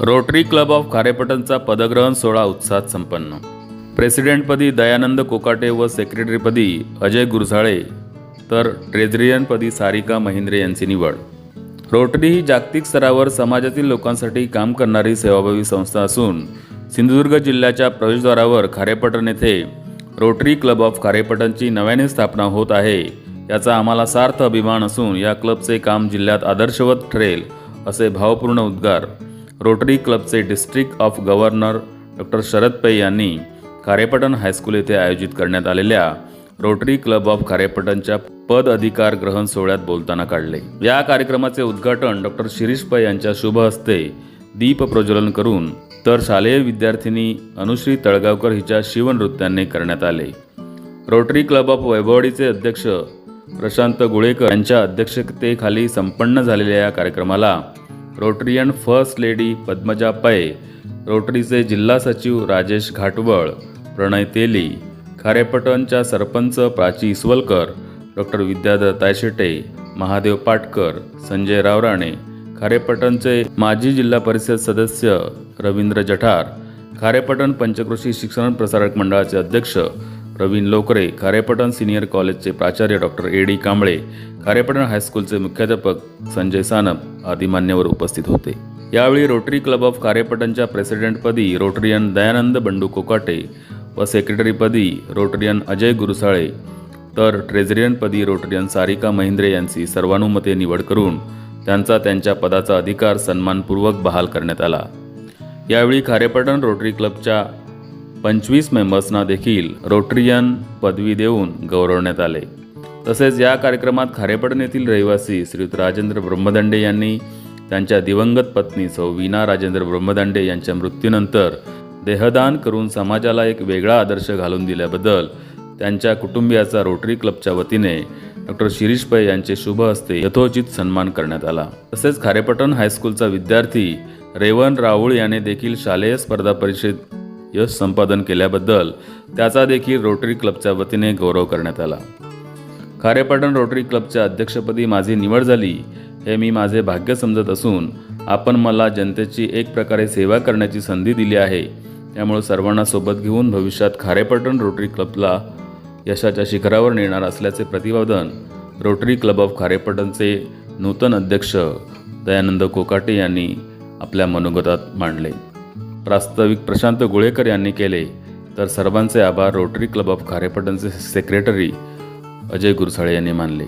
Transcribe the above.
Rotary club of खारेपटणचा पदग्रहण सोहळा उत्साहात संपन्न. प्रेसिडेंटपदी दयानंद कोकाटे व सेक्रेटरीपदी अजय गुरझाळे तर ट्रेझरियनपदी सारिका महिंद्रे यांची निवड. रोटरी ही जागतिक स्तरावर समाजातील लोकांसाठी काम करणारी सेवाभावी संस्था असून सिंधुदुर्ग जिल्ह्याच्या प्रवेशद्वारावर खारेपटण येथे रोटरी क्लब ऑफ खारेपटणची नव्याने स्थापना होत आहे याचा आम्हाला सार्थ अभिमान असून या क्लबचे काम जिल्ह्यात आदर्शवत ठरेल असे भावपूर्ण उद्गार रोटरी क्लबचे district of governor doctor Sharad Pai यांनी खारेपटण हायस्कूल येथे आयोजित करण्यात आलेल्या रोटरी क्लब ऑफ खारेपटणच्या पद अधिकार ग्रहण सोहळ्यात बोलताना काढले. या कार्यक्रमाचे उद्घाटन डॉक्टर शिरीष पै यांच्या शुभ हस्ते दीप प्रज्वलन करून तर शालेय विद्यार्थिनी अनुश्री तळगावकर हिच्या शिवनृत्याने करण्यात आले. रोटरी क्लब ऑफ वैभवडीचे अध्यक्ष प्रशांत गुळेकर यांच्या अध्यक्षतेखाली संपन्न झालेल्या या कार्यक्रमाला रोटरियन फर्स्ट लेडी पद्मजा पै रोटरीचे जिल्हा सचिव राजेश घाटवळ प्रणय तेली खारेपटणच्या सरपंच प्राची इसवलकर डॉक्टर विद्याधर तायशेटे महादेव पाटकर संजय रावराणे खारेपटणचे माजी जिल्हा परिषद सदस्य रवींद्र जठार खारेपटण पंचकृषी शिक्षण प्रसारक मंडळाचे अध्यक्ष प्रवीण लोकरे खारेपटण सिनियर कॉलेजचे प्राचार्य doctor A D Kamble Kharepatan हायस्कूलचे मुख्याध्यापक संजय सानप आदी मान्यवर उपस्थित होते. यावेळी रोटरी क्लब ऑफ खारेपटणच्या प्रेसिडेंटपदी रोटरियन दयानंद बंडू कोकाटे व सेक्रेटरीपदी रोटरियन अजय गुरुसाळे तर ट्रेझरियनपदी रोटरियन सारिका महिंद्रे यांची सर्वानुमते निवड करून त्यांचा त्यांच्या पदाचा अधिकार सन्मानपूर्वक बहाल करण्यात आला. यावेळी खारेपटण रोटरी क्लबच्या पंचवीस मेंबर्सना देखील रोटरियन पदवी देऊन गौरवण्यात आले. तसेच या कार्यक्रमात खारेपडण येथील रहिवासी श्रीयुत राजेंद्र ब्रह्मदंडे यांनी त्यांच्या दिवंगत पत्नी सौ वीना राजेंद्र ब्रह्मदंडे यांच्या मृत्यूनंतर देहदान करून समाजाला एक वेगळा आदर्श घालून दिल्याबद्दल त्यांच्या कुटुंबियाचा रोटरी क्लबच्या वतीने डॉक्टर शिरीष पै यांचे शुभ हस्ते यथोचित सन्मान करण्यात आला. तसेच खारेपटण हायस्कूलचा विद्यार्थी रेवन राहुळ याने देखील शालेय स्पर्धा परिषद यश संपादन केल्याबद्दल त्याचा देखील रोटरी क्लबच्या वतीने गौरव करण्यात आला. खारेपटण रोटरी क्लबच्या अध्यक्षपदी माझी निवड झाली हे मी माझे भाग्य समजत असून आपण मला जनतेची एक प्रकारे सेवा करण्याची संधी दिली आहे. त्यामुळे सर्वांना सोबत घेऊन भविष्यात खारेपटण रोटरी क्लबला यशाच्या शिखरावर नेणार असल्याचे प्रतिपादन रोटरी क्लब ऑफ खारेपटणचे नूतन अध्यक्ष दयानंद कोकाटे यांनी आपल्या मनोगतात मांडले. प्रास्ताविक प्रशांत गुळेकर यांनी केले. तर सर्वांचे आभार रोटरी क्लब ऑफ खारेपटणचे सेक्रेटरी अजय गुरसाळे यांनी मानले.